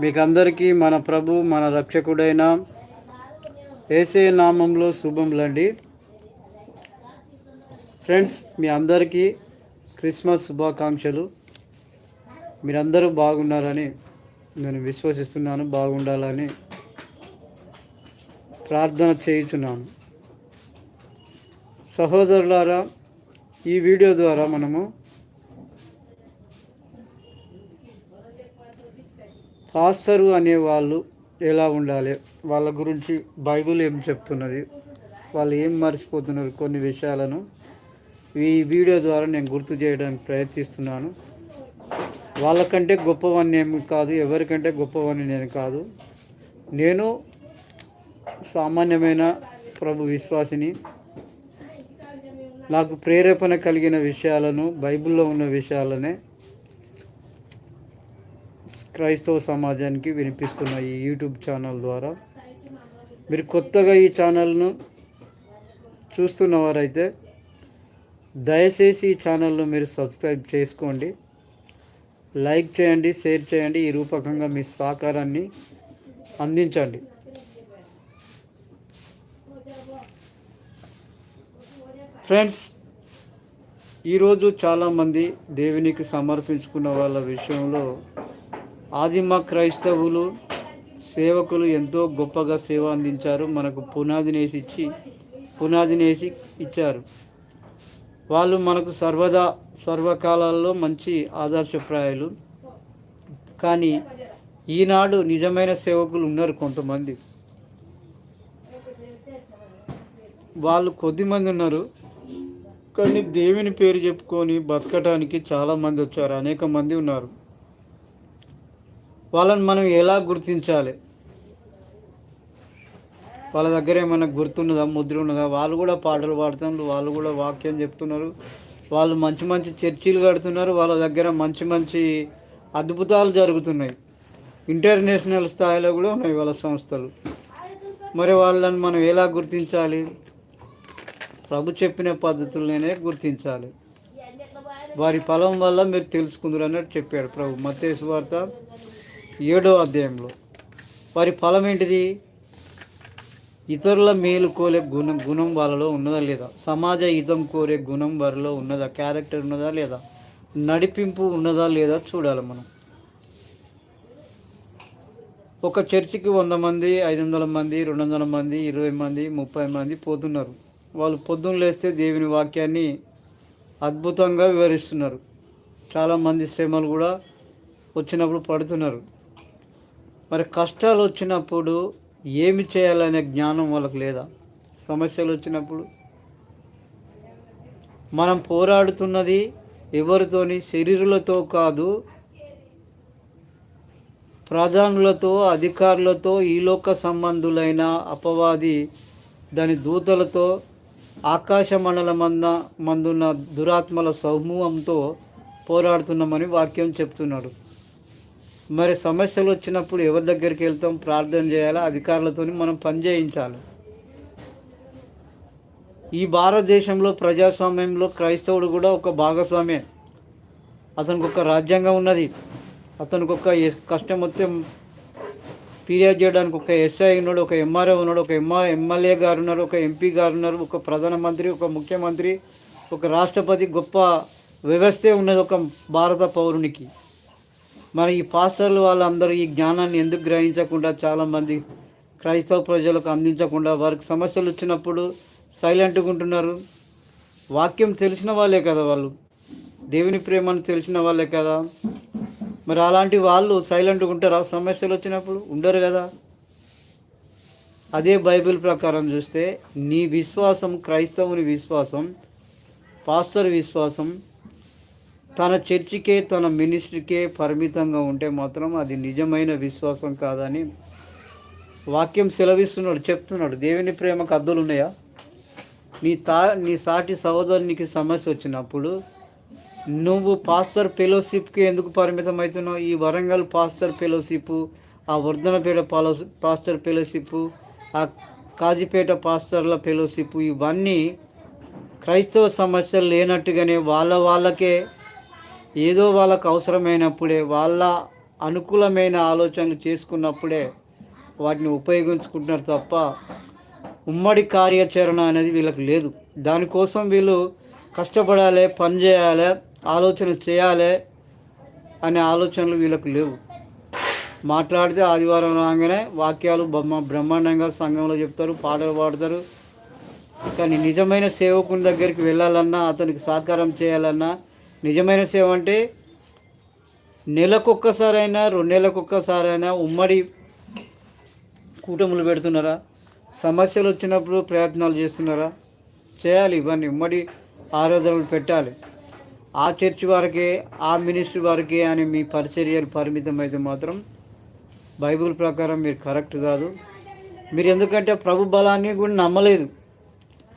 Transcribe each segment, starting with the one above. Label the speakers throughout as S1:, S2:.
S1: మీకు అందరికీ మన ప్రభు మన రక్షకుడైన ఏసే నామంలో శుభములండి. ఫ్రెండ్స్ మీ అందరికీ క్రిస్మస్ శుభాకాంక్షలు. మీరందరూ బాగున్నారని నేను విశ్వసిస్తున్నాను బాగుండాలని ప్రార్థన చేయుచున్నాను. సహోదరులారా ఈ వీడియో ద్వారా మనము పాస్తరు అనే వాళ్ళు ఎలా ఉండాలి? వాళ్ళ గురించి బైబిల్ ఏం చెప్తున్నది? వాళ్ళు ఏం మర్చిపోతున్నారు? కొన్ని విషయాలను ఈ వీడియో ద్వారా నేను గుర్తు చేయడానికి ప్రయత్నిస్తున్నాను. వాళ్ళకంటే గొప్పవాడిని ఏమి కాదు ఎవరికంటే గొప్పవాడిని నేను కాదు. నేను సామాన్యమైన ప్రభు విశ్వాసిని. నాకు ప్రేరేపణ కలిగిన విషయాలను బైబిల్లో ఉన్న విషయాలనే క్రైస్తవ సమాజానికి వినిపిస్తున్న ఈ యూట్యూబ్ ఛానల్ ద్వారా మీరు కొత్తగా ఈ ఛానల్ను చూస్తున్నవారైతే దయచేసి ఈ ఛానల్ను మీరు సబ్స్క్రైబ్ చేసుకోండి. లైక్ చేయండి షేర్ చేయండి ఈ రూపకంగా మీ సహకారాన్ని అందించండి. ఫ్రెండ్స్ ఈరోజు చాలామంది దేవునికి సమర్పించుకున్న వాళ్ళ విషయంలో ఆదిమ క్రైస్తవులు సేవకులు ఎంతో గొప్పగా సేవ అందించారు మనకు పునాదినేసి ఇచ్చి పునాదినేసి ఇచ్చారు. వాళ్ళు మనకు సర్వదా సర్వకాలాల్లో మంచి ఆదర్శప్రాయాలు. కానీ ఈనాడు నిజమైన సేవకులు ఉన్నారు కొంతమంది. వాళ్ళు కొద్దిమంది ఉన్నారు. కానీ దేవుని పేరు చెప్పుకొని బతకటానికి చాలామంది వచ్చారు. అనేక మంది ఉన్నారు. వాళ్ళని మనం ఎలా గుర్తించాలి? వాళ్ళ దగ్గర ఏమైనా గుర్తున్నదా ముద్ర ఉన్నదా వాళ్ళు కూడా పాటలు పాడుతున్నారు వాళ్ళు కూడా వాక్యం చెప్తున్నారు వాళ్ళు మంచి మంచి చర్చీలు కడుతున్నారు వాళ్ళ దగ్గర మంచి మంచి అద్భుతాలు జరుగుతున్నాయి. ఇంటర్నేషనల్ స్థాయిలో కూడా ఉన్నాయి వాళ్ళ సంస్థలు. మరి వాళ్ళని మనం ఎలా గుర్తించాలి? ప్రభు చెప్పిన పద్ధతులనే గుర్తించాలి. వారి ఫలం వల్ల మీరు తెలుసుకుందరు అన్నట్టు చెప్పాడు ప్రభు. మత్తేసు వార్త ఏడో అధ్యాయంలో. వారి ఫలం ఏంటిది? ఇతరుల మేలు కోరే గుణం గుణం వాళ్ళలో ఉన్నదా లేదా? సమాజ హితం కోరే గుణం వారిలో ఉన్నదా? క్యారెక్టర్ ఉన్నదా లేదా? నడిపింపు ఉన్నదా లేదా చూడాలి మనం. ఒక చర్చికి వంద మంది ఐదు వందల మంది రెండు వందల మంది ఇరవై మంది ముప్పై మంది పోతున్నారు. వాళ్ళు పొద్దున్న లేస్తే దేవుని వాక్యాన్ని అద్భుతంగా వివరిస్తున్నారు. చాలామంది శ్రమలు కూడా వచ్చినప్పుడు పడుతున్నారు. మరి కష్టాలు వచ్చినప్పుడు ఏమి చేయాలనే జ్ఞానం వాళ్ళకి లేదా? సమస్యలు వచ్చినప్పుడు? మనం పోరాడుతున్నది ఎవరితోని? శరీరులతో కాదు ప్రధానులతో అధికారులతో ఈలోక సంబంధులైన అపవాది దాని దూతలతో ఆకాశ మండల మంద మందున్న దురాత్మల సమూహంతో పోరాడుతున్నామని వాక్యం చెప్తున్నాడు. మరి సమస్యలు వచ్చినప్పుడు ఎవరి దగ్గరికి వెళ్తాం? ప్రార్థన చేయాలి? అధికారులతో మనం పని చేయించాలి? ఈ భారతదేశంలో ప్రజాస్వామ్యంలో క్రైస్తవుడు కూడా ఒక భాగస్వామ్యం. అతనికి ఒక రాజ్యాంగం ఉన్నది. అతనికి ఒక కష్టం వస్తే ఫిర్యాదు చేయడానికి ఒక ఎస్ఐ ఉన్నాడు ఒక ఎంఆర్ఓ ఉన్నాడు ఒక ఎంఆ ఎమ్మెల్యే గారు ఉన్నారు ఒక ఎంపీ గారు ఉన్నారు ఒక ప్రధానమంత్రి ఒక ముఖ్యమంత్రి ఒక రాష్ట్రపతి గొప్ప వ్యవస్థే ఉన్నది ఒక భారత పౌరునికి. మరి ఈ పాస్టర్లు వాళ్ళందరూ ఈ జ్ఞానాన్ని ఎందుకు గ్రహించకుండా చాలామంది క్రైస్తవ ప్రజలకు అందించకుండా వారికి సమస్యలు వచ్చినప్పుడు సైలెంట్గా ఉంటున్నారు. వాక్యం తెలిసిన వాళ్ళే కదా వాళ్ళు. దేవుని ప్రేమను తెలిసిన వాళ్ళే కదా. మరి అలాంటి వాళ్ళు సైలెంట్గా ఉంటారా? సమస్యలు వచ్చినప్పుడు ఉండరు కదా. అదే బైబిల్ ప్రకారం చూస్తే నీ విశ్వాసం క్రైస్తవుని విశ్వాసం పాస్టర్ విశ్వాసం తన చర్చికే తన మినిస్ట్రీకే పరిమితంగా ఉంటే మాత్రం అది నిజమైన విశ్వాసం కాదని వాక్యం సెలవిస్తున్నాడు చెప్తున్నాడు. దేవుని ప్రేమకు అద్దులు ఉన్నాయా? నీ తా నీ సాటి సహోదరునికి సమస్య వచ్చినప్పుడు నువ్వు పాస్టర్ ఫెలోషిప్కి ఎందుకు పరిమితం అవుతున్నావు ఈ వరంగల్ పాస్టర్ ఫెలోషిప్ ఆ వర్ధనపేట పాలో పాస్టర్ ఫెలోషిప్ ఆ కాజీపేట పాస్టర్ల ఫెలోషిప్ ఇవన్నీ క్రైస్తవ సమస్యలు లేనట్టుగానే వాళ్ళ వాళ్ళకే ఏదో వాళ్ళకు అవసరమైనప్పుడే వాళ్ళ అనుకూలమైన ఆలోచనలు చేసుకున్నప్పుడే వాటిని ఉపయోగించుకుంటున్నారు తప్ప ఉమ్మడి కార్యాచరణ అనేది వీళ్ళకి లేదు. దానికోసం వీళ్ళు కష్టపడాలి పని చేయాలి ఆలోచన చేయాలి అనే ఆలోచనలు వీళ్ళకు లేవు. మాట్లాడితే ఆదివారం రాగానే వాక్యాలు బ్రహ్మ బ్రహ్మాండంగా సంఘంలో చెప్తారు పాటలు పాడతారు. కానీ నిజమైన సేవకుని దగ్గరికి వెళ్ళాలన్నా అతనికి సహకారం చేయాలన్నా నిజమైన సేవ అంటే నెలకొక్కసారైనా రెండు నెలకొక్కసారైనా ఉమ్మడి కూటములు పెడుతున్నారా? సమస్యలు వచ్చినప్పుడు ప్రయత్నాలు చేస్తున్నారా? చేయాలి ఇవన్నీ ఉమ్మడి ఆరాధనలు పెట్టాలి. ఆ చర్చ్ వారికే ఆ మినిస్ట్రీ వారికే అని మీ పరిచర్యలు పరిమితం అయితే మాత్రం బైబిల్ ప్రకారం మీరు కరెక్ట్ కాదు. మీరు ఎందుకంటే ప్రభు బలాన్ని కూడా నమ్మలేదు.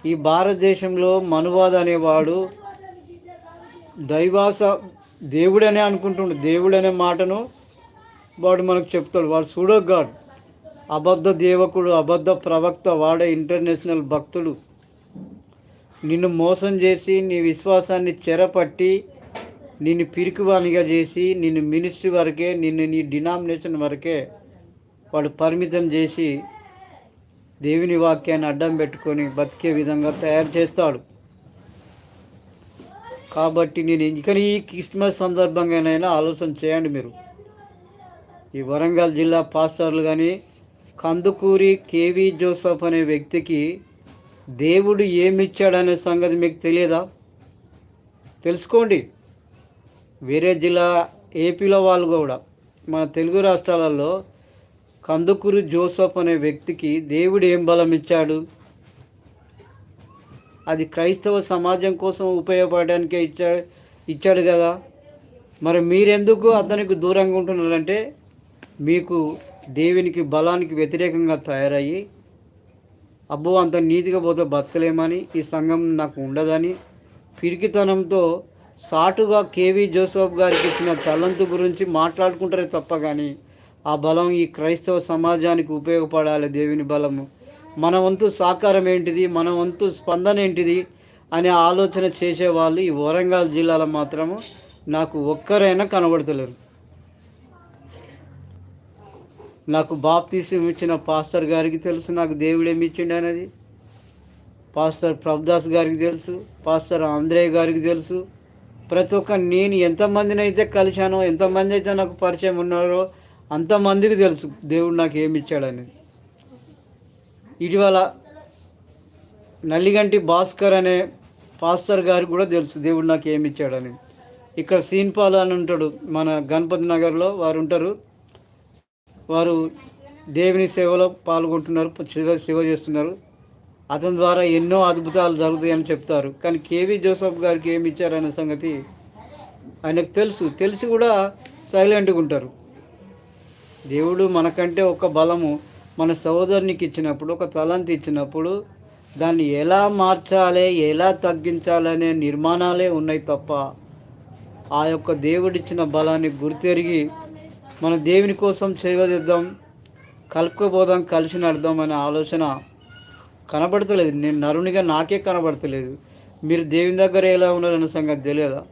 S1: ఈ భారతదేశంలో మనువాద్ అనేవాడు దైవాస దేవుడనే అనుకుంటుండు. దేవుడనే మాటను వాడు మనకు చెప్తాడు. వాడు సూడో గాడ్ అబద్ధ దేవకుడు అబద్ధ ప్రవక్త వాడే ఇంటర్నేషనల్ భక్తుడు. నిన్ను మోసం చేసి నీ విశ్వాసాన్ని చెరపట్టి నిన్ను పిరికివానిగా చేసి నిన్ను మినిస్ట్రీ వరకే నిన్ను నీ డినామినేషన్ వరకే వాడు పరిమితం చేసి దేవుని వాక్యాన్ని అడ్డం పెట్టుకొని బతికే విధంగా తయారు చేస్తాడు. కాబట్టి నేను ఇక్కడ ఈ క్రిస్మస్ సందర్భంగానైనా ఆలోచన చేయండి మీరు. ఈ వరంగల్ జిల్లా పాస్టర్లు కానీ కందుకూరి కేవి జోసఫ్ అనే వ్యక్తికి దేవుడు ఏమిచ్చాడనే సంగతి మీకు తెలియదా? తెలుసుకోండి. వేరే జిల్లా ఏపీలో వాళ్ళు కూడా మన తెలుగు రాష్ట్రాలలో కందుకూరి జోసఫ్ అనే వ్యక్తికి దేవుడు ఏం బలం ఇచ్చాడు అది క్రైస్తవ సమాజం కోసం ఉపయోగపడడానికే ఇచ్చాడు ఇచ్చాడు కదా. మరి మీరెందుకు అతనికి దూరంగా ఉంటున్నారంటే మీకు దేవునికి బలానికి వ్యతిరేకంగా తయారయ్యి అబ్బో అంత నీతిగా పోతే బతకలేమని ఈ సంఘం నాకు ఉండదని పిరికితనంతో సాటుగా కేవీ జోసఫ్ గారికి ఇచ్చిన తలంతు గురించి మాట్లాడుకుంటారే తప్ప కానీ ఆ బలం ఈ క్రైస్తవ సమాజానికి ఉపయోగపడాలి దేవుని బలము. మన వంతు సహకారం ఏంటిది? మన వంతు స్పందన ఏంటిది? అనే ఆలోచన చేసేవాళ్ళు ఈ వరంగల్ జిల్లాలో మాత్రము నాకు ఒక్కరైనా కనబడతలేరు. నాకు బాప్తీసం ఇచ్చిన పాస్టర్ గారికి తెలుసు నాకు దేవుడు ఏమి ఇచ్చిండు అనేది. పాస్టర్ ప్రభుదాస్ గారికి తెలుసు పాస్టర్ ఆంధ్రేయ గారికి తెలుసు. ప్రతి ఒక్క నేను ఎంతమందిని అయితే కలిశానో ఎంతమంది అయితే నాకు పరిచయం ఉన్నారో అంతమందికి తెలుసు దేవుడు నాకు ఏమి ఇచ్చాడనేది. ఇటీవల నల్లిగంటి భాస్కర్ అనే పాస్టర్ గారికి కూడా తెలుసు దేవుడు నాకు ఏమి ఇచ్చాడని. ఇక్కడ సీన్పాల్ అని ఉంటాడు మన గణపతి నగర్లో వారు ఉంటారు. వారు దేవుని సేవలో పాల్గొంటున్నారు శివ సేవ చేస్తున్నారు. అతని ద్వారా ఎన్నో అద్భుతాలు జరుగుతాయని చెప్తారు. కానీ కేవీ జోసఫ్ గారికి ఏమి ఇచ్చారనే సంగతి ఆయనకు తెలుసు. తెలిసి కూడా సైలెంట్గా ఉంటారు. దేవుడు మనకంటే ఒక బలము. మన సహోదరునికి ఇచ్చినప్పుడు ఒక తలంతి ఇచ్చినప్పుడు దాన్ని ఎలా మార్చాలి ఎలా తగ్గించాలనే నిర్మాణాలే ఉన్నాయి తప్ప ఆ యొక్క దేవుడిచ్చిన బలాన్ని గుర్తెరిగి మన దేవుని కోసం చేయదిద్దాం కలుపుకోబోదాం కలిసి నడదాం అనే ఆలోచన కనబడతలేదు. నేను నరునిగా నాకే కనబడతలేదు. మీరు దేవుని దగ్గర ఎలా ఉన్నారన్న సంగతి తెలియదా?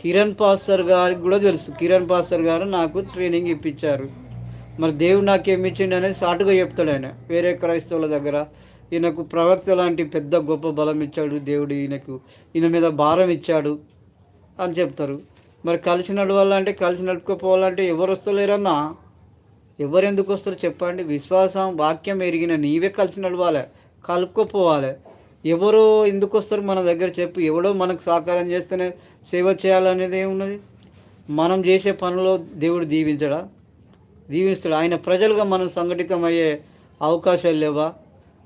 S1: కిరణ్ పాస్టర్ గారికి కూడా తెలుసు. కిరణ్ పాస్టర్ గారు నాకు ట్రైనింగ్ ఇప్పించారు. మరి దేవుడు నాకు ఏమి అనేది సాటుగా చెప్తాడు ఆయన. వేరే క్రైస్తవుల దగ్గర ఈయనకు ప్రవక్త లాంటి పెద్ద గొప్ప బలం ఇచ్చాడు దేవుడు ఈయనకు ఈయన మీద భారం ఇచ్చాడు అని చెప్తారు. మరి కలిసి నడవాలంటే కలిసి నడుపుకోపోవాలంటే ఎవరు వస్తలేరన్నా ఎవరు ఎందుకు వస్తారు చెప్పండి? విశ్వాసం వాక్యం ఎరిగిన నీవే కలిసి నడవాలి కలుపుకోపోవాలి. ఎవరో ఎందుకు వస్తారు మన దగ్గర చెప్పు. ఎవడో మనకు సహకారం చేస్తేనే సేవ చేయాలనేది ఏమున్నది? మనం చేసే పనిలో దేవుడు దీవించడా? దీవిస్తాడు. ఆయన ప్రజలుగా మనం సంఘటితమయ్యే అవకాశాలు లేవా?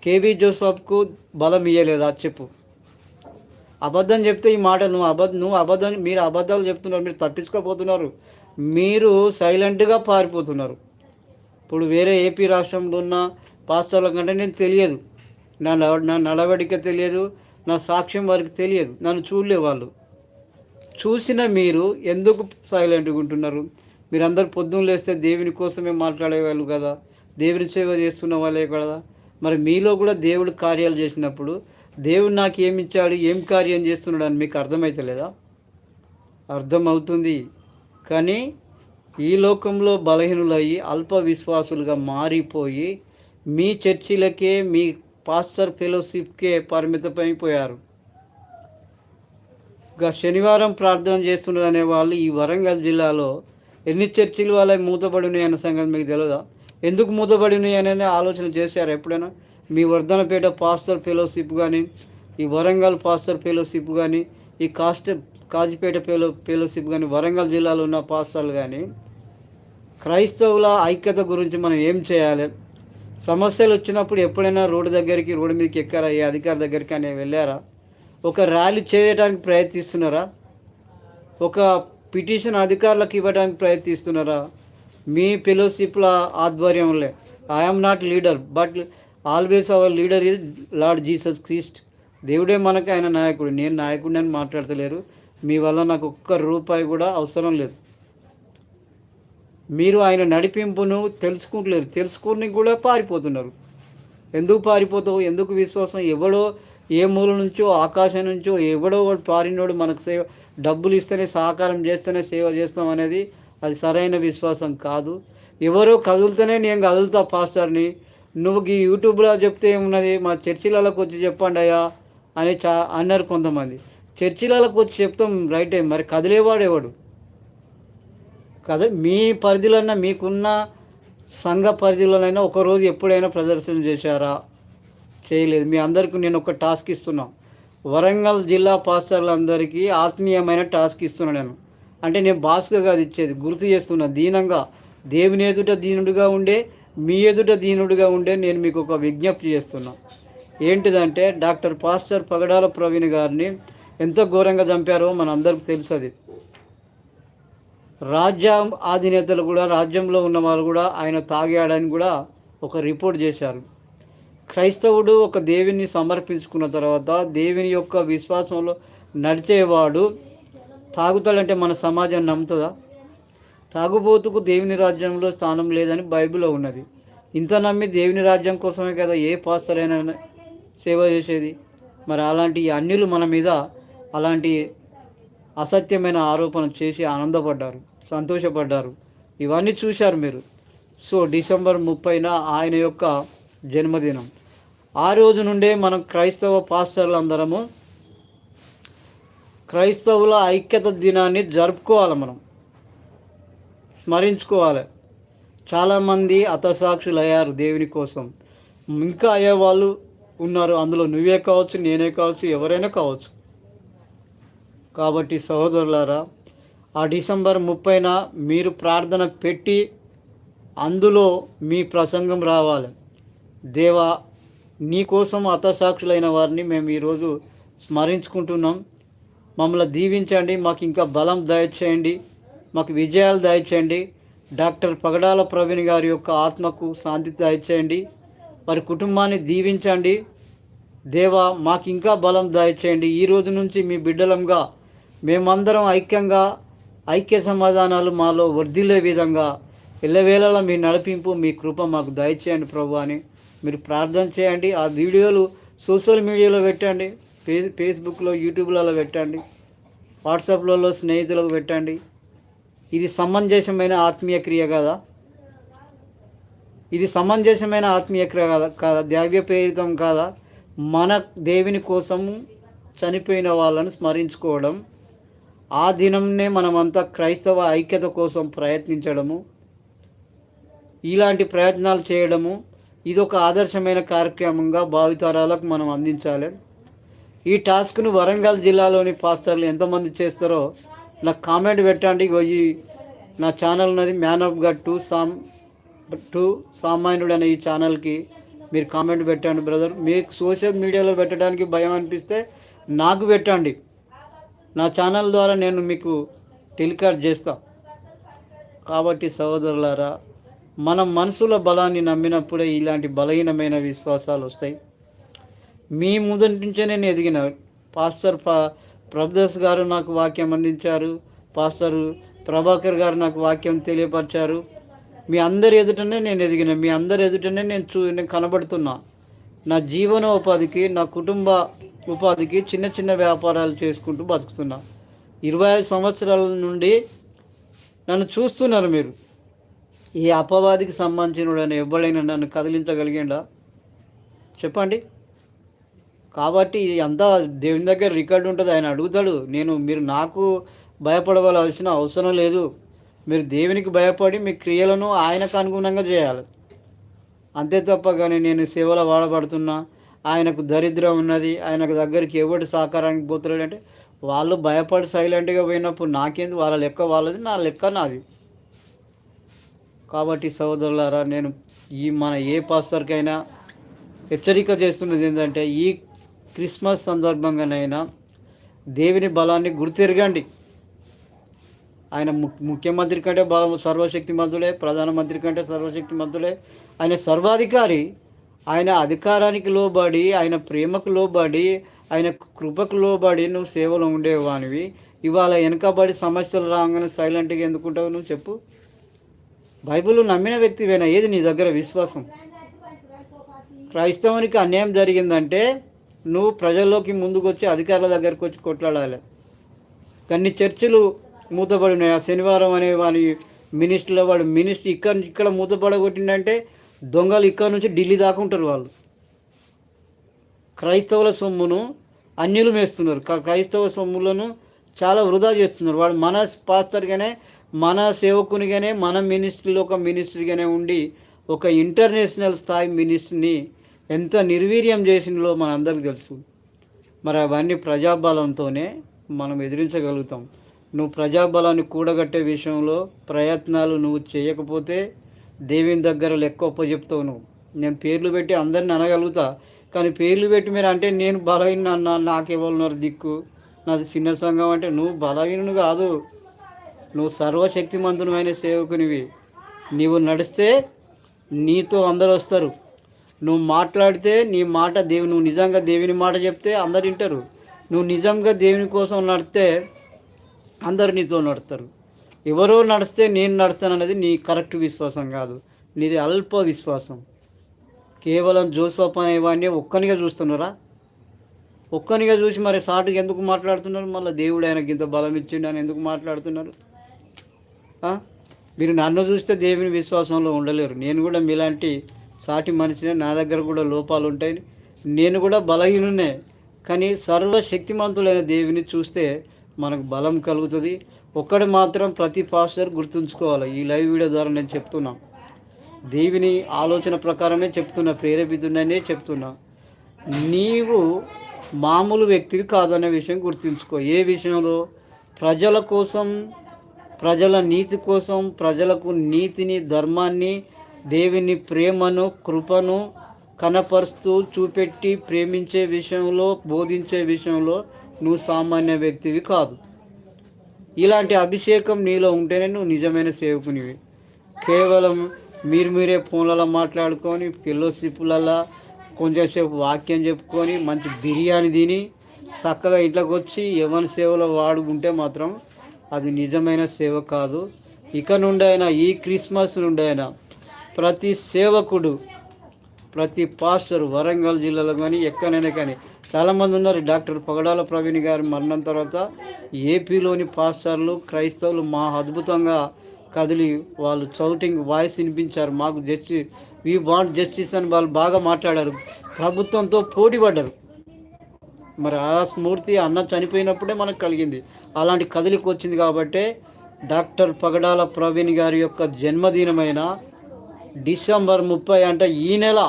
S1: కేబీ జోసఫ్కు బలం ఇయ్యలేదా? చెప్పు. అబద్ధం చెప్తే ఈ మాట నువ్వు అబద్ధ నువ్వు అబద్ధం మీరు అబద్ధాలు చెప్తున్నారు మీరు తప్పించుకోపోతున్నారు. మీరు సైలెంట్గా పారిపోతున్నారు. ఇప్పుడు వేరే ఏపీ రాష్ట్రంలో ఉన్న పాస్టర్ల కంటే నేను తెలియదు. నా నా నడవడిక తెలియదు నా సాక్ష్యం వారికి తెలియదు. నన్ను చూడలే వాళ్ళు చూసిన మీరు ఎందుకు సైలెంట్గా ఉంటున్నారు? మీరందరూ పొద్దున్న లేస్తే దేవుని కోసమే మాట్లాడేవాళ్ళు కదా? దేవుని సేవ చేస్తున్న వాళ్ళే కదా? మరి మీలో కూడా దేవుడు కార్యాలు చేసినప్పుడు దేవుడు నాకు ఏమి ఇచ్చాడు ఏం కార్యం చేస్తున్నాడు అని మీకు అర్థమైతలేదా అర్థమవుతుంది. కానీ ఈ లోకంలో బలహీనులయ్యి అల్ప విశ్వాసులుగా మారిపోయి మీ చర్చిలకే మీ పాస్టర్ ఫెలోషిప్కే పరిమితమైపోయారు. ఇక శనివారం ప్రార్థన చేస్తున్నారు వాళ్ళు ఈ వరంగల్ జిల్లాలో ఎన్ని చర్చిలు వాళ్ళ మూతపడి ఉన్నాయన్న సంగతి మీకు తెలియదా ఎందుకు మూతపడి ఉన్నాయని ఆలోచన చేశారు ఎప్పుడైనా? మీ వర్ధనపేట పాస్టర్ ఫెలోషిప్ కానీ ఈ వరంగల్ పాస్టర్ ఫెలోషిప్ కానీ ఈ కాస్ట్ కాజీపేట ఫెలో ఫెలోషిప్ కానీ వరంగల్ జిల్లాలో ఉన్న పాస్టర్లు కానీ క్రైస్తవుల ఐక్యత గురించి మనం ఏం చేయాలి? సమస్యలు వచ్చినప్పుడు ఎప్పుడైనా రోడ్డు దగ్గరికి రోడ్డు మీదకి ఎక్కారా? ఏ అధికారి దగ్గరికి అని వెళ్ళారా? ఒక ర్యాలీ చేయడానికి ప్రయత్నిస్తున్నారా? ఒక పిటిషన్ అధికారులకు ఇవ్వడానికి ప్రయత్నిస్తున్నారా? మీ ఫెలోషిప్ల ఆధ్వర్యంలో. I'm not leader but always our leader is lord Jesus Christ దేవుడే మనకు ఆయన నాయకుడు. నేను నాయకుడిని అని మాట్లాడతలేరు. మీ వల్ల నాకు ఒక్క రూపాయి కూడా అవసరం లేదు. మీరు ఆయన నడిపింపును తెలుసుకుంటలేరు. తెలుసుకుని కూడా పారిపోతున్నారు. ఎందుకు పారిపోతావు? ఎందుకు విశ్వాసం? ఎవడో ఏ మూల నుంచో ఆకాశం నుంచో ఎవడో వాడు పారినోడు మనకు సేవ డబ్బులు ఇస్తేనే సహకారం చేస్తేనే సేవ చేస్తాం అనేది అది సరైన విశ్వాసం కాదు. ఎవరో కదులుతూనే నేను కదులుతా పాస్టర్ని. నువ్వు ఈ యూట్యూబ్లో చెప్తే ఏమున్నది? మా చర్చిలలోకి వచ్చి చెప్పండి అయ్యా అని చా అన్నారు కొంతమంది. చర్చిలలోకి వచ్చి చెప్తాం రైటే మరి కదిలేవాడేవాడు కద మీ పరిధిలోనైనా మీకున్న సంఘ పరిధిలోనైనా ఒకరోజు ఎప్పుడైనా ప్రదర్శన చేశారా? చేయలేదు. మీ అందరికీ నేను ఒక టాస్క్ ఇస్తున్నాను వరంగల్ జిల్లా పాస్టర్లందరికీ ఆత్మీయమైన టాస్క్ ఇస్తున్నా నేను. అంటే నేను భాస్కర్గా కాదు ఇచ్చేది గుర్తు చేస్తున్నా దీనంగా. దేవుని ఎదుట దీనుడుగా ఉండే మీ ఎదుట దీనుడుగా ఉండే నేను మీకు ఒక విజ్ఞప్తి చేస్తున్నా. ఏంటిదంటే డాక్టర్ పాస్టర్ పగడాల ప్రవీణ్ గారిని ఎంత ఘోరంగా చంపారో మన అందరికి తెలుసు అది రాజ్య అధినేతలు కూడా రాజ్యంలో ఉన్న వాళ్ళు కూడా ఆయన తాగాడని కూడా ఒక రిపోర్ట్ చేశారు. క్రైస్తవుడు ఒక దేవుని సమర్పించుకున్న తర్వాత దేవుని యొక్క విశ్వాసంలో నడిచేవాడు తాగుతాడంటే మన సమాజం నమ్ముతుందా? తాగుబోతుకు దేవుని రాజ్యంలో స్థానం లేదని బైబిల్లో ఉన్నది. ఇంత నమ్మి దేవుని రాజ్యం కోసమే కదా ఏ పాస్టర్ సేవ చేసేది? మరి అలాంటి అన్యులు మన మీద అలాంటి అసత్యమైన ఆరోపణ చేసి ఆనందపడ్డారు సంతోషపడ్డారు. ఇవన్నీ చూశారు మీరు. సో డిసెంబర్ ముప్పైన ఆయన యొక్క జన్మదినం. ఆ రోజు నుండే మనం క్రైస్తవ పాస్టర్లు అందరము క్రైస్తవుల ఐక్యత దినాన్ని జరుపుకోవాలి మనం. స్మరించుకోవాలి. చాలామంది అతసాక్షులు అయ్యారు దేవుని కోసం. ఇంకా అయ్యేవాళ్ళు ఉన్నారు? అందులో నువ్వే కావచ్చు నేనే కావచ్చు ఎవరైనా కావచ్చు. కాబట్టి సహోదరులారా ఆ డిసెంబర్ ముప్పైన మీరు ప్రార్థన పెట్టి అందులో మీ ప్రసంగం రావాలి. దేవా నీకోసం అతసాక్షులైన వారిని మేము ఈరోజు స్మరించుకుంటున్నాం. మమ్మల్ని దీవించండి. మాకు ఇంకా బలం దయచేయండి. మాకు విజయాలు దయచేయండి. డాక్టర్ పగడాల ప్రవీణ్ గారి యొక్క ఆత్మకు శాంతి దయచేయండి. వారి కుటుంబాన్ని దీవించండి. దేవా మాకు ఇంకా బలం దయచేయండి. ఈ రోజు నుంచి మీ బిడ్డలంగా మేమందరం ఐక్యంగా ఐక్య సమాధానాలు మాలో వర్ధిల్లే విధంగా ఎల్లవేళలా మీ నడిపింపు మీ కృప మాకు దయచేయండి ప్రభు అని మీరు ప్రార్థన చేయండి. ఆ వీడియోలు సోషల్ మీడియాలో పెట్టండి. ఫే ఫేస్బుక్లో యూట్యూబ్లలో పెట్టండి. వాట్సాప్లలో స్నేహితులకు పెట్టండి. ఇది సమంజసమైన ఆత్మీయ క్రియ కదా. ఇది సమంజసమైన ఆత్మీయ క్రియ కాదా కాదా? దైవ్య ప్రేరితం కాదా? మన దేవుని కోసము చనిపోయిన వాళ్ళను స్మరించుకోవడం ఆ దినంనే మనమంతా క్రైస్తవ ఐక్యత కోసం ప్రయత్నించడము ఇలాంటి ప్రయత్నాలు చేయడము ఇది ఒక ఆదర్శమైన కార్యక్రమంగా భావితరాలకు మనం అందించాలి. ఈ టాస్క్ను వరంగల్ జిల్లాలోని పాస్టర్లు ఎంతమంది చేస్తారో నాకు కామెంట్ పెట్టండి. ఈ నా ఛానల్ ఉన్నది మ్యాన్ ఆఫ్ గడ్ టూ సామ్ టూ సామాన్యుడు అనే ఈ ఛానల్కి మీరు కామెంట్ పెట్టండి బ్రదర్. మీకు సోషల్ మీడియాలో పెట్టడానికి భయం అనిపిస్తే నాకు పెట్టండి. నా ఛానల్ ద్వారా నేను మీకు టెలికాస్ట్ చేస్తా. కాబట్టి సహోదరులారా మనం మనసుల బలాన్ని నమ్మినప్పుడే ఇలాంటి బలహీనమైన విశ్వాసాలు వస్తాయి. మీ ముందు నుంచే నేను ఎదిగిన పాస్టర్ ప్రభుదాస్ గారు నాకు వాక్యం అందించారు. పాస్టర్ ప్రభాకర్ గారు నాకు వాక్యం తెలియపరిచారు. మీ అందరి ఎదుటనే నేను ఎదిగిన మీ అందరి ఎదుటనే నేను చూ నేను కనబడుతున్నా. నా జీవన ఉపాధికి నా కుటుంబ ఉపాధికి చిన్న చిన్న వ్యాపారాలు చేసుకుంటూ బతుకుతున్నా. ఇరవై ఐదు సంవత్సరాల నుండి నన్ను చూస్తున్నారు మీరు. ఈ అపవాదికి సంబంధించిన ఎవడైనా నన్ను కదిలించగలిగిండా? చెప్పండి. కాబట్టి అంతా దేవుని దగ్గర రికార్డు ఉంటుంది. ఆయన అడుగుతాడు నేను మీరు నాకు భయపడవలసిన అవసరం లేదు. మీరు దేవునికి భయపడి మీ క్రియలను ఆయనకు అనుగుణంగా చేయాలి. అంతే తప్ప కానీ నేను సేవలో వాడబడుతున్నా. ఆయనకు దరిద్రం ఉన్నది. ఆయనకు దగ్గరికి ఎవడు సహకారానికి పోతున్నాడు అంటే వాళ్ళు భయపడి సైలెంట్గా పోయినప్పుడు నాకేంది? వాళ్ళ లెక్క వాళ్ళది నా లెక్క నాది. కాబట్టి సోదరులారా నేను ఈ మన ఏ పాస్టర్కైనా హెచ్చరిక చేస్తున్నది ఏంటంటే ఈ క్రిస్మస్ సందర్భంగానైనా దేవుని బలాన్ని గుర్తిరగండి. ఆయన ము ముఖ్యమంత్రి కంటే బలం సర్వశక్తిమంతులే ప్రధానమంత్రి కంటే సర్వశక్తి సర్వశక్తిమంతులే ఆయన సర్వాధికారి ఆయన అధికారానికి లోబడి ఆయన ప్రేమకు లోబడి ఆయన కృపకు లోబడి నువ్వు సేవలో ఉండేవానివి. ఇవాళ వెనకబడి సమస్యలు రాగానే సైలెంట్గా ఎందుకుంటావు నువ్వు చెప్పు. బైబిల్ నమ్మిన వ్యక్తివేనా ఏది నీ దగ్గర విశ్వాసం? క్రైస్తవునికి అన్యాయం జరిగిందంటే నువ్వు ప్రజల్లోకి ముందుకొచ్చి అధికారుల దగ్గరకు వచ్చి కొట్లాడాలి. కొన్ని చర్చిలు మూతబడినాయి ఆ శనివారం అనే వాని మినిస్టర్లో వాడు మినిస్టర్ ఇక్కడ ఇక్కడ మూతపడగొట్టిందంటే దొంగలు ఇక్కడ నుంచి ఢిల్లీ దాకా ఉంటారు వాళ్ళు. క్రైస్తవుల సొమ్మును అన్యులు మేస్తున్నారు. క్రైస్తవ సొమ్ములను చాలా వృధా చేస్తున్నారు. వాడు మన పాస్టర్గానే మన సేవకునిగానే మన మినిస్ట్రీలో ఒక మినిస్ట్రీగానే ఉండి ఒక ఇంటర్నేషనల్ స్థాయి మినిస్ట్రీని ఎంత నిర్వీర్యం చేసిందో మనందరికి తెలుసు. మరి అవన్నీ ప్రజాబలంతోనే మనం ఎదిరించగలుగుతాం. నువ్వు ప్రజాబలాన్ని కూడగట్టే విషయంలో ప్రయత్నాలు నువ్వు చేయకపోతే దేవుని దగ్గర లెక్క ఒప్పచెప్తావు నువ్వు. నేను పేర్లు పెట్టి అందరిని అనగలుగుతా కానీ పేర్లు పెట్టి మీరు అంటే నేను బలహీన అన్న నాకు ఎవరున్నారు దిక్కు? నాది చిన్న సంఘం అంటే నువ్వు బలహీనను కాదు. నువ్వు సర్వశక్తిమంతుడమైన సేవకునివి. నీవు నడిస్తే నీతో అందరు వస్తారు. నువ్వు మాట్లాడితే నీ మాట దేవు నువ్వు నిజంగా దేవుని మాట చెప్తే అందరు వింటారు. నువ్వు నిజంగా దేవుని కోసం నడితే అందరు నీతో నడుస్తారు. ఎవరో నడిస్తే నేను నడుస్తాను అనేది నీ కరెక్ట్ విశ్వాసం కాదు. నీది అల్ప విశ్వాసం. కేవలం జోసఫ్ అనేవాడిని ఒక్కనిగా చూస్తున్నారా? ఒక్కనిగా చూసి మరి సాటుకు ఎందుకు మాట్లాడుతున్నారు? మళ్ళీ దేవుడు ఆయనకి ఇంత బలం ఇచ్చిండు అని ఎందుకు మాట్లాడుతున్నారు? మీరు నన్ను చూస్తే దేవుని విశ్వాసంలో ఉండలేరు. నేను కూడా మీలాంటి సాటి మనిషినే నా దగ్గర కూడా లోపాలు ఉంటాయి. నేను కూడా బలహీనునే. కానీ సర్వశక్తిమంతులైన దేవుని చూస్తే మనకు బలం కలుగుతుంది. ఒక్కడు మాత్రం ప్రతి పాస్టర్ గుర్తుంచుకోవాలి. ఈ లైవ్ వీడియో ద్వారా నేను చెప్తున్నా. దేవుని ఆలోచన ప్రకారమే చెప్తున్నా. ప్రేరేపితున్ననే చెప్తున్నా. నీవు మామూలు వ్యక్తివి కాదనే విషయం గుర్తుంచుకో. ఏ విషయంలో? ప్రజల కోసం ప్రజల నీతి కోసం ప్రజలకు నీతిని ధర్మాన్ని దేవుని ప్రేమను కృపను కనపరుస్తూ చూపెట్టి ప్రేమించే విషయంలో బోధించే విషయంలో నువ్వు సామాన్య వ్యక్తివి కాదు. ఇలాంటి అభిషేకం నీలో ఉంటేనే నువ్వు నిజమైన సేవకునివి. కేవలం మీరు మీరే ఫోన్లలో మాట్లాడుకొని ఫెలోషిప్లలో కొంచెంసేపు వాక్యం చెప్పుకొని మంచి బిర్యానీ తిని చక్కగా ఇంట్లోకి వచ్చి ఎవరి సేవలో వాడుకుంటే మాత్రం అది నిజమైన సేవ కాదు. ఇక నుండైనా ఈ క్రిస్మస్ నుండి అయినా ప్రతి సేవకుడు ప్రతి పాస్టర్ వరంగల్ జిల్లాలో కానీ ఎక్కడైనా కానీ చాలామంది ఉన్నారు. డాక్టర్ పగడాల ప్రవీణ్ గారి మరణం తర్వాత ఏపీలోని పాస్టర్లు క్రైస్తవులు మా అద్భుతంగా కదిలి వాళ్ళు చౌటింగ్ వాయిస్ వినిపించారు. మాకు జస్టిస్ వీ వాంట్ జస్టిస్ అని వాళ్ళు బాగా మాట్లాడారు. ప్రభుత్వంతో పోటీ పడ్డారు మరి ఆ స్మూర్తి అన్న చనిపోయినప్పుడే మనకు కలిగింది. అలాంటి కదలిక వచ్చింది కాబట్టి డాక్టర్ పగడాల ప్రవీణ్ గారి యొక్క జన్మదినమైన డిసెంబర్ ముప్పై అంటే ఈ నెల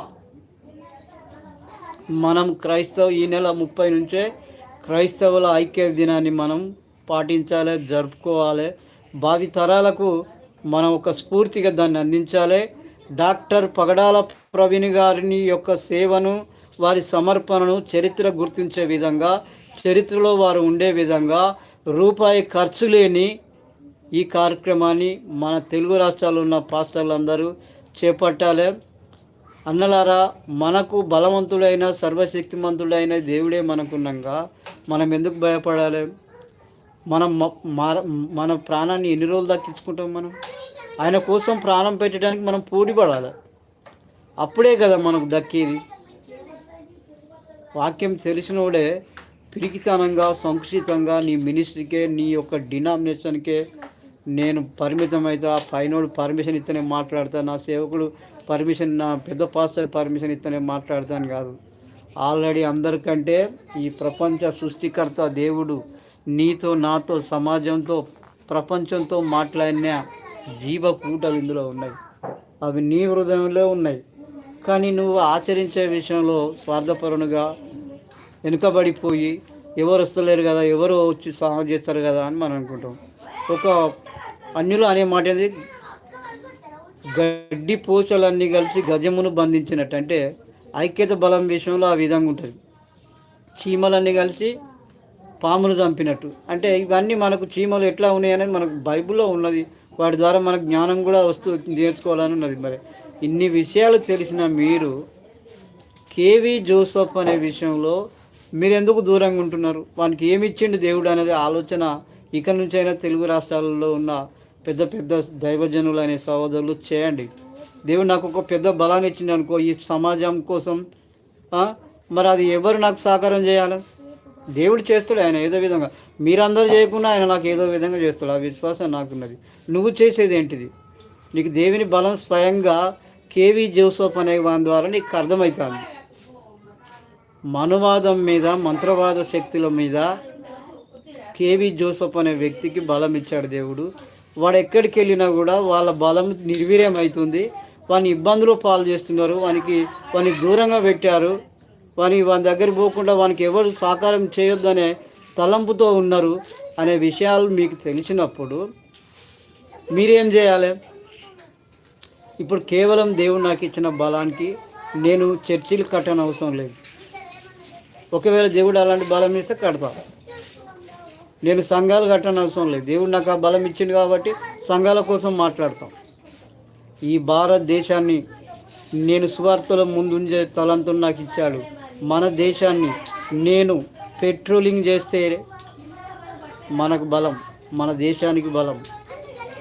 S1: మనం క్రైస్తవ ఈ నెల ముప్పై నుంచే క్రైస్తవుల ఐక్య దినాన్ని మనం పాటించాలి జరుపుకోవాలి. భావి తరాలకు మనం ఒక స్ఫూర్తిగా దాన్ని అందించాలి. డాక్టర్ పగడాల ప్రవీణ్ గారిని యొక్క సేవను వారి సమర్పణను చరిత్ర గుర్తించే విధంగా చరిత్రలో వారు ఉండే విధంగా రూపాయి ఖర్చు లేని ఈ కార్యక్రమాన్ని మన తెలుగు రాష్ట్రాల్లో ఉన్న పాస్టర్లందరూ చేపట్టాలి. అన్నలారా మనకు బలవంతుడైన సర్వశక్తిమంతుడైన దేవుడే మనకున్నాగా మనం ఎందుకు భయపడాలి? మనం మన ప్రాణాన్ని ఎన్ని రోజులు దక్కించుకుంటాం మనం? ఆయన కోసం ప్రాణం పెట్టడానికి మనం పోటీ పడాలి అప్పుడే కదా మనకు దక్కేది. వాక్యం తెలిసినోడే పిరికితనంగా సంకుచితంగా నీ మినిస్ట్రీకే నీ యొక్క డినామినేషన్కే నేను పరిమితం అయితే ఆ పైనోడు పర్మిషన్ ఇస్తేనే మాట్లాడతా. నా సేవకుడు పర్మిషన్ నా పెద్ద పాస్టర్ పర్మిషన్ ఇస్తేనే మాట్లాడతాను కాదు. ఆల్రెడీ అందరికంటే ఈ ప్రపంచ సృష్టికర్త దేవుడు నీతో నాతో సమాజంతో ప్రపంచంతో మాట్లాడిన జీవకూటలు ఇందులో ఉన్నాయి. అవి నీ హృదయంలో ఉన్నాయి. కానీ నువ్వు ఆచరించే విషయంలో స్వార్థపరునుగా వెనుకబడిపోయి ఎవరు వస్తలేరు కదా ఎవరు వచ్చి సహాయం చేస్తారు కదా అని మనం అనుకుంటాం. ఒక అన్యులు అనే మాట ఏంది? గడ్డి పూచలన్నీ కలిసి గజమును బంధించినట్టు. అంటే ఐక్యత బలం విషయంలో ఆ విధంగా ఉంటుంది. చీమలన్నీ కలిసి పామును చంపినట్టు. అంటే ఇవన్నీ మనకు చీమలు ఎట్లా ఉన్నాయనేది మనకు బైబిల్లో ఉన్నది. వాటి ద్వారా మనకు జ్ఞానం కూడా వస్తూ నేర్చుకోవాలని ఉన్నది మరి. ఇన్ని విషయాలు తెలిసిన మీరు కేవీ జోసఫ్ అనే విషయంలో మీరు ఎందుకు దూరంగా ఉంటున్నారు? వానికి ఏమి ఇచ్చిండు దేవుడు అనేది ఆలోచన. ఇక నుంచైనా తెలుగు రాష్ట్రాలలో ఉన్న పెద్ద పెద్ద దైవజనులు అనే సహోదరులు చేయండి. దేవుడు నాకు ఒక పెద్ద బలాన్ని ఇచ్చింది అనుకో ఈ సమాజం కోసం మరి అది ఎవరు నాకు సహకారం చేయాలి? దేవుడు చేస్తాడు ఆయన ఏదో విధంగా. మీరందరూ చేయకుండా ఆయన నాకు ఏదో విధంగా చేస్తాడు. ఆ విశ్వాసం నాకున్నది. నువ్వు చేసేది ఏంటిది? నీకు దేవుని బలం స్వయంగా కేవీ జోసఫ్ అనే వాని ద్వారా నీకు అర్థమవుతుంది. మనువాదం మీద మంత్రవాద శక్తుల మీద కేవీ జోసఫ్ అనే వ్యక్తికి బలం ఇచ్చాడు దేవుడు. వాడు ఎక్కడికి వెళ్ళినా కూడా వాళ్ళ బలం నిర్వీర్యం అవుతుంది వాని ఇబ్బందులు పాలు చేస్తున్నారు. వానికి వాని దూరంగా పెట్టారు. వాని వాని దగ్గర పోకుండా వానికి ఎవరు సహకారం చేయొద్దనే తలంపుతో ఉన్నారు అనే విషయాలు మీకు తెలిసినప్పుడు మీరేం చేయాలి? ఇప్పుడు కేవలం దేవుడు నాకు ఇచ్చిన బలానికి నేను చర్చిలు కట్టని అవసరం లేదు. ఒకవేళ దేవుడు అలాంటి బలం ఇస్తే కడతా. నేను సంఘాలు కట్టని అవసరం లేదు. దేవుడు నాకు ఆ బలం ఇచ్చింది కాబట్టి సంఘాల కోసం మాట్లాడతాం. ఈ భారతదేశాన్ని నేను సువార్తలో ముందుండే తలంతో నాకు ఇచ్చాడు. మన దేశాన్ని నేను పెట్రోలింగ్ చేస్తే మనకు బలం మన దేశానికి బలం.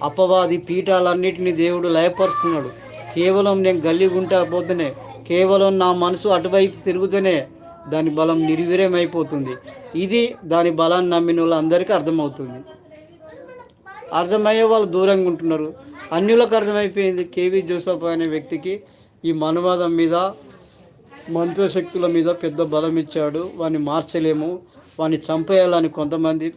S1: అపవాది పీఠాలన్నిటిని దేవుడు లయపరుస్తున్నాడు. కేవలం నేను గల్లిగుంటా పోతేనే కేవలం నా మనసు అటువైపు తిరుగుతూనే దాని బలం నిర్వీర్యమైపోతుంది ఇది దాని బలాన్ని నమ్మిన వాళ్ళందరికీ అర్థమవుతుంది. అర్థమయ్యే వాళ్ళు దూరంగా ఉంటున్నారు. అన్యులకు అర్థమైపోయింది. కేవీ జోసఫ్ అనే వ్యక్తికి ఈ మనువాదం మీద మంత్రశక్తుల మీద పెద్ద బలం ఇచ్చాడు. వాడిని మార్చలేము. వాడిని చంపేయాలని కొంతమంది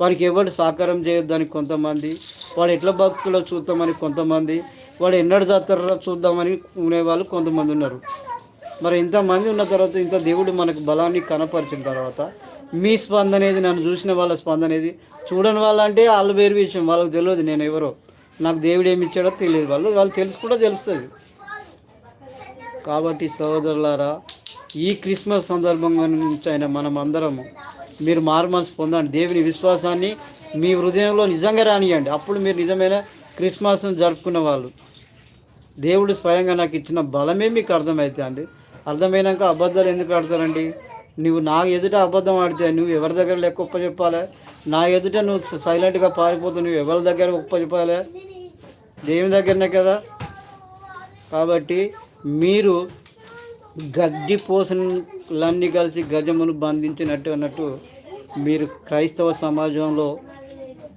S1: వాడికి ఎవరు సహకారం చేయొద్దని కొంతమంది వాడు ఎట్ల భక్తులో చూద్దామని కొంతమంది వాడు ఎన్నడు జాతర చూద్దామని ఉండేవాళ్ళు కొంతమంది ఉన్నారు. మరి ఇంతమంది ఉన్న తర్వాత ఇంత దేవుడు మనకు బలాన్ని కనపరిచిన తర్వాత మీ స్పందన ఏది నన్ను చూసిన వాళ్ళ స్పందన ఏది చూడని వాళ్ళంటే వాళ్ళు వేరు విషయం వాళ్ళకి తెలియదు నేను ఎవరో. నాకు దేవుడు ఏమి ఇచ్చాడో తెలియదు. వాళ్ళు వాళ్ళు తెలుసు కూడా తెలుస్తుంది. కాబట్టి సహోదరులారా ఈ క్రిస్మస్ సందర్భంగా నుంచి అయినా మనం అందరము మీరు మారుమనసు పొందండి. దేవుని విశ్వాసాన్ని మీ హృదయంలో నిజంగా రానియండి. అప్పుడు మీరు నిజమైన క్రిస్మస్ను జరుపుకున్న వాళ్ళు. దేవుడు స్వయంగా నాకు ఇచ్చిన బలమే మీకు అర్థమవుతుంది అర్థమైనాక అబద్ధాలు ఎందుకు ఆడతారండి? నువ్వు నా ఎదుట అబద్ధం ఆడితే నువ్వు ఎవరి దగ్గర లెక్క ఒప్ప చెప్పాలి? నా ఎదుట నువ్వు సైలెంట్గా పారిపోతే నువ్వు ఎవరి దగ్గర ఒప్ప చెప్పాలి? దేవుని దగ్గరనే కదా? కాబట్టి మీరు గడ్డి పోసలన్నీ కలిసి గజమును బంధించినట్టు అన్నట్టు మీరు క్రైస్తవ సమాజంలో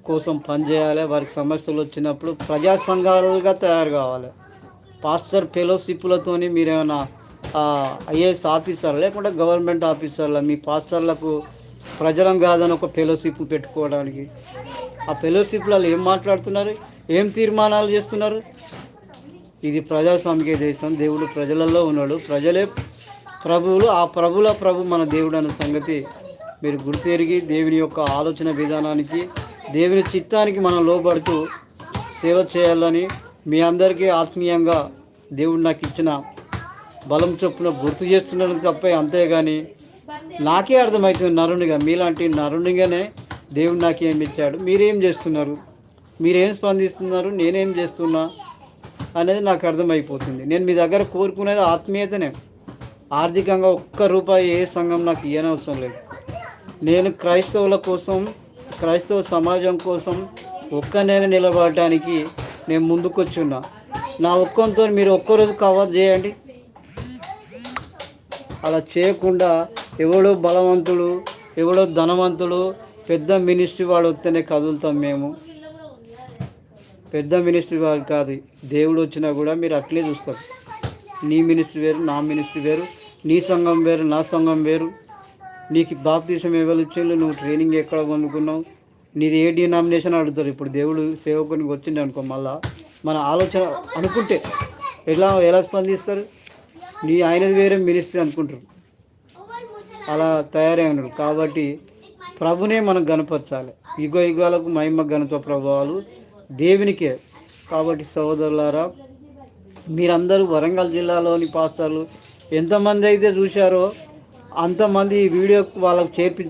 S1: కోసం పనిచేయాలి. వారికి సమస్యలు వచ్చినప్పుడు ప్రజా సంఘాలుగా తయారు కావాలి. పాస్టర్ ఫెలోషిప్లతో మీరేమైనా ఐఏఎస్ ఆఫీసర్ లేకుంటే గవర్నమెంట్ ఆఫీసర్ల మీ పాస్టర్లకు ప్రజలం కాదని ఒక ఫెలోషిప్ పెట్టుకోవడానికి. ఆ ఫెలోషిప్లలో ఏం మాట్లాడుతున్నారు? ఏం తీర్మానాలు చేస్తున్నారు? ఇది ప్రజాస్వామిక దేశం దేవుడు ప్రజలలో ఉన్నాడు. ప్రజలే ప్రభువులు ఆ ప్రభుల ప్రభు మన దేవుడు అన్న సంగతి మీరు గుర్తెరిగి దేవుని యొక్క ఆలోచన విధానానికి దేవుని చిత్తానికి మనం లోబడుతూ సేవ చేయాలని మీ అందరికీ ఆత్మీయంగా దేవుడు నాకు ఇచ్చిన బలం చొప్పున గుర్తు చేస్తున్నాను తప్పే అంతేగాని నాకే అర్థమవుతుంది నరునిగా. మీలాంటి నరునిగానే దేవుడు నాకు ఏమి ఇచ్చాడు మీరేం చేస్తున్నారు? మీరేం స్పందిస్తున్నారు? నేనేం చేస్తున్నా అనేది నాకు అర్థమైపోతుంది. నేను మీ దగ్గర కోరుకునేది ఆత్మీయతనే. ఆర్థికంగా ఒక్క రూపాయి ఏ సంఘం నాకు ఇవ్వనవసరం లేదు. నేను క్రైస్తవుల కోసం క్రైస్తవ సమాజం కోసం ఒక్క నేను నిలబడటానికి నేను ముందుకొచ్చున్నా. నా ఒక్కంతో మీరు ఒక్కరోజు కవర్ చేయండి. అలా చేయకుండా ఎవడో బలవంతుడు ఎవడో ధనవంతుడు పెద్ద మినిస్ట్రీ వాడు వస్తేనే కదులుతాం మేము. పెద్ద మినిస్ట్రీ వాడు కాదు. దేవుడు వచ్చినా కూడా మీరు అట్లే చూస్తారు. నీ మినిస్ట్రీ వేరు నా మినిస్ట్రీ వేరు నీ సంఘం వేరు నా సంఘం వేరు. నీకు బాప్తీసం ఎవరు ఇచ్చిండు నువ్వు ట్రైనింగ్ ఎక్కడ పొందుకున్నావు? నీది ఏ డినామినేషన్ అడుగుతారు? ఇప్పుడు దేవుడు సేవకునికి వచ్చింది అనుకో మళ్ళా మన ఆలోచన అనుకుంటే ఎలా ఎలా స్పందిస్తారు? నీ ఆయనది వేరే మినిస్టర్ అనుకుంటారు. అలా తయారై ఉన్నారు. కాబట్టి ప్రభునే మనం గనపరచాలి యుగ యుగాలకు మహిమ ఘనత ప్రభావాలు దేవునికే. కాబట్టి సహోదరులారా మీరందరూ వరంగల్ జిల్లాలోని పాస్టర్లు ఎంతమంది అయితే చూశారో అంతమంది ఈ వీడియో వాళ్ళకు చేర్పి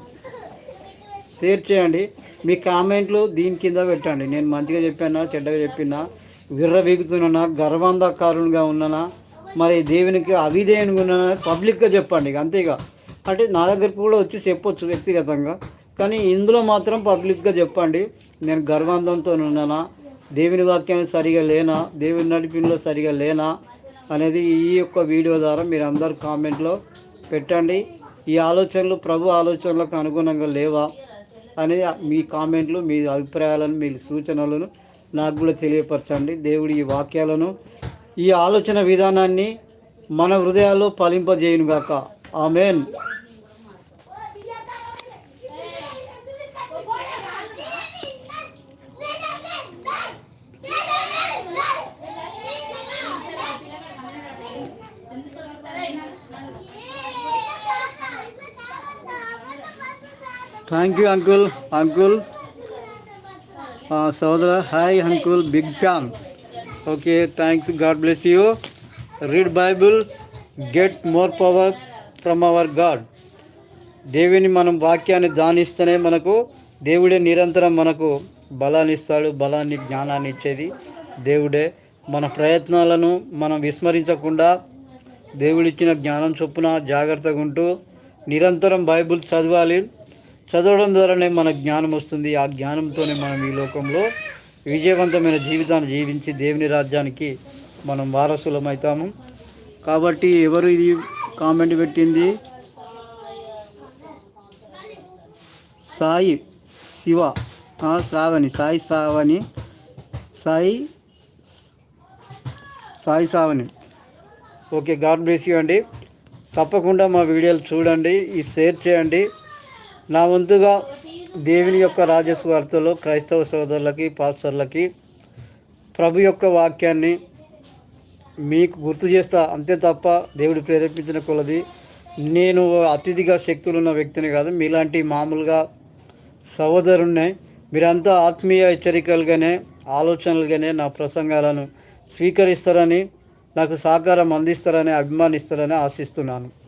S1: షేర్ చేయండి. మీ కామెంట్లు దీని కింద పెట్టండి. నేను మంచిగా చెప్పానా చెడ్డగా చెప్పినా విర్రవీగుతున్నానా గర్వంధకారునిగా ఉన్నానా మరి దేవునికి అవిధేయునిగా పబ్లిక్గా చెప్పండి ఇక అంతేగా అంటే నా దగ్గరకు కూడా వచ్చి చెప్పొచ్చు వ్యక్తిగతంగా కానీ ఇందులో మాత్రం పబ్లిక్గా చెప్పండి. నేను గర్వాంధంతో ఉన్నానా? దేవుని వాక్యం సరిగా లేనా? దేవుని నడిపిలో సరిగా లేనా? అనేది ఈ యొక్క వీడియో ద్వారా మీరు అందరు కామెంట్లో పెట్టండి. ఈ ఆలోచనలు ప్రభు ఆలోచనలకు అనుగుణంగా లేవా? అనేది మీ కామెంట్లు మీ అభిప్రాయాలను మీ సూచనలను నాకు కూడా తెలియపరచండి. దేవుడి ఈ వాక్యాలను ఈ ఆలోచన విధానాన్ని మన హృదయాల్లో ఫలింపజేయునుగాక. Amen. Thank you uncle uncle సోదర hi uncle big fan okay thanks god bless you read Bible get more power from our god దేవుని మనం వాక్యాన్ని దానిస్తేనే మనకు దేవుడే నిరంతరం మనకు బలాన్ని ఇస్తాడు బలాన్ని జ్ఞానాన్ని ఇచ్చేది దేవుడే. మన ప్రయత్నాలను మనం విస్మరించకుండా దేవుడిచ్చిన జ్ఞానం చొప్పున జాగ్రత్తగా ఉంటూ నిరంతరం బైబుల్ చదవాలి. చదవడం ద్వారానే మన జ్ఞానం వస్తుంది. ఆ జ్ఞానంతోనే మనం ఈ లోకంలో విజయవంతమైన జీవితాన్ని జీవించి దేవుని రాజ్యానికి మనం వారసులమవుతాము కాబట్టి ఎవరు ఇది కామెంట్ పెట్టింది? Sai Siva Sravani Sai Sravani Sai Sai Sravani. Okay god bless you అండి. తప్పకుండా మా వీడియోలు చూడండి ఈ షేర్ చేయండి. నా వంతుగా దేవుని యొక్క రాజస్వార్తలో క్రైస్తవ సోదరులకి పాస్టర్లకి ప్రభు యొక్క వాక్యాన్ని మీకు గుర్తు చేస్తా. అంతే తప్ప దేవుడు ప్రేరేపించిన కొలది నేను అతిథిగా శక్తులున్న వ్యక్తిని కాదు. మీలాంటి మామూలుగా సహోదరుణ్ణి. మీరంతా ఆత్మీయ హెచ్చరికలుగానే ఆలోచనలుగానే నా ప్రసంగాలను స్వీకరిస్తారని నాకు సహకారం అందిస్తారని అభిమానిస్తారని ఆశిస్తున్నాను.